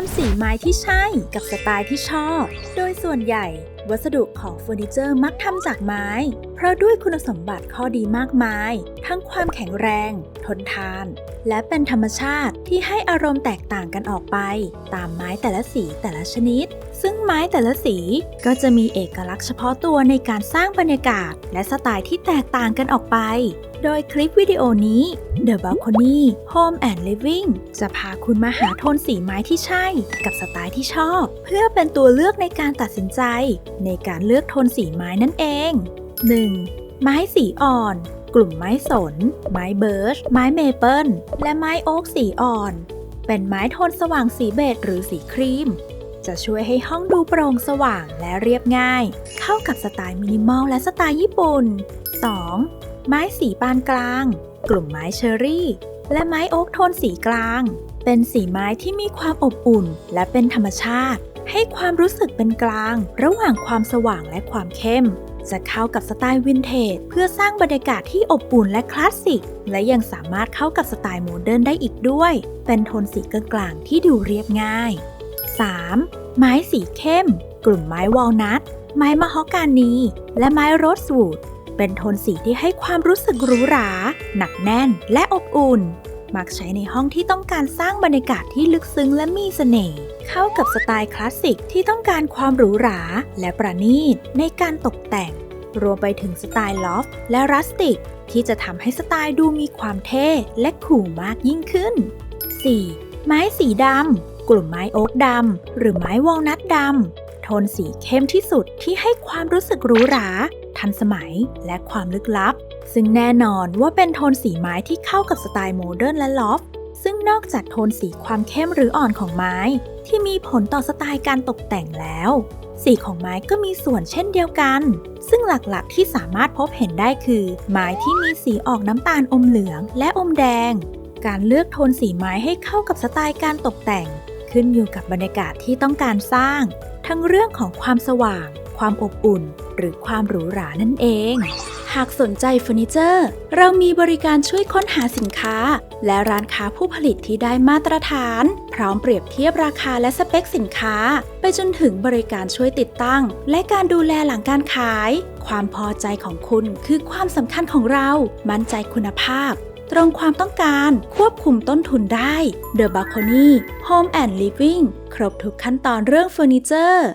นสีไม้ที่ใช่กับสไตล์ที่ชอบ โดยส่วนใหญ่ วัสดุของเฟอร์นิเจอร์มักทำจากไม้ เพราะด้วยคุณสมบัติข้อดีมากมาย ทั้งความแข็งแรง ทนทาน และเป็นธรรมชาติที่ให้อารมณ์แตกต่างกันออกไป ตามไม้แต่ละสีแต่ละชนิด ซึ่ง ไม้แต่ละสีก็จะมีเอกลักษณ์เฉพาะตัวในการสร้างบรรยากาศ และสไตล์ที่แตกต่างกันออกไป โดยคลิปวิดีโอนี้ The Balcony Home and Living จะพาคุณมาหาโทนสีไม้ที่ใช่ กับสไตล์ที่ชอบ เพื่อเป็นตัวเลือกในการตัดสินใจ ในการเลือกโทนสีไม้นั่นเอง 1. ไม้สีอ่อนกลุ่มไม้สน ไม้เบิร์ช ไม้เมเปิล และไม้โอ๊กสีอ่อน เป็นไม้โทนสว่างสีเบจหรือสีครีม จะช่วยให้ห้องดูโปร่งสว่างและเรียบง่าย เข้ากับสไตล์มินิมอลและสไตล์ญี่ปุ่น 2. ไม้สีปานกลาง กลุ่มไม้เชอรี่ และไม้โอ๊กโทนสีกลาง เป็นสีไม้ที่มีความอบอุ่นและเป็นธรรมชาติ ให้ความรู้สึกเป็นกลาง ระหว่างความสว่างและความเข้ม จะเข้ากับสไตล์วินเทจเพื่อสร้างบรรยากาศที่อบอุ่นและคลาสสิก และยังสามารถเข้ากับสไตล์โมเดิร์นได้อีกด้วย เป็นโทนสีกลางๆที่ดูเรียบง่าย 3. ไม้สีเข้ม กลุ่มไม้วอลนัท ไม้มะฮอกกานี และไม้โรสวูด เป็นโทนสีที่ให้ความรู้สึกหรูหรา หนักแน่น และอบอุ่น มักใช้ในห้องที่ต้องการสร้างบรรยากาศที่ลึกซึ้งและมีเสน่ห์ เข้ากับสไตล์คลาสสิกที่ต้องการความหรูหรา และประณีตในการตกแต่ง รวมไปถึงสไตล์ลอฟและรัสติก ที่จะทำให้สไตล์ดูมีความเท่และขู่มากยิ่งขึ้น 4. ไม้สีดำ กลุ่มไม้โอ๊กดำหรือไม้วอลนัทดำโทนสีเข้มที่สุดที่ให้ความรู้สึกหรูหรา ทันสมัยและความลึกลับ ซึ่งแน่นอนว่าเป็นโทนสีไม้ที่เข้ากับสไตล์โมเดิร์นและลอฟซึ่งนอกจากโทนสีความเข้มหรืออ่อนของไม้ ที่มีผลต่อสไตล์การตกแต่งแล้ว สีของไม้ก็มีส่วนเช่นเดียวกัน ซึ่งหลักๆที่สามารถพบเห็นได้คือ ไม้ที่มีสีออกน้ำตาลอมเหลืองและอมแดง การเลือกโทนสีไม้ให้เข้ากับสไตล์การตกแต่ง ขึ้นอยู่กับบรรยากาศที่ต้องการสร้าง ทั้งเรื่องของความสว่าง ความอบอุ่น หรือความหรูหรานั่นเอง หากสนใจเฟอร์นิเจอร์ เรามีบริการช่วยค้นหาสินค้า และร้านค้าผู้ผลิตที่ได้มาตรฐาน พร้อมเปรียบเทียบราคาและสเปคสินค้า ไปจนถึงบริการช่วยติดตั้ง และการดูแลหลังการขาย ความพอใจของคุณคือความสำคัญของเรา มั่นใจคุณภาพ ตรงความต้องการควบคุมต้นทุนได้ The Balcony Home and Living ครบทุกขั้นตอนเรื่องเฟอร์นิเจอร์